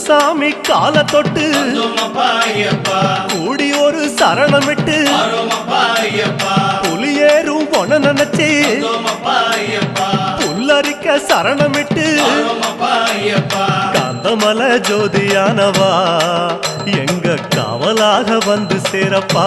குருசாமி கால தொட்டு கூடி ஒரு சரணமிட்டு ஆரோமப்பா ஐயப்பா புலியேறும் பொன நினைச்சு புல்லரிக்க சரணமிட்டு ஆரோமப்பா ஐயப்பா காந்தமல ஜோதியானவா எங்க காவலாக வந்து சேரப்பா.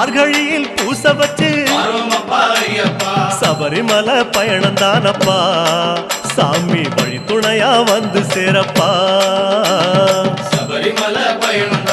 மார்கழியில் பூச வச்சு சபரிமலை பயணம் தானப்பா சாமி வழி துணையா வந்து சேரப்பா. சபரிமலை பயணம்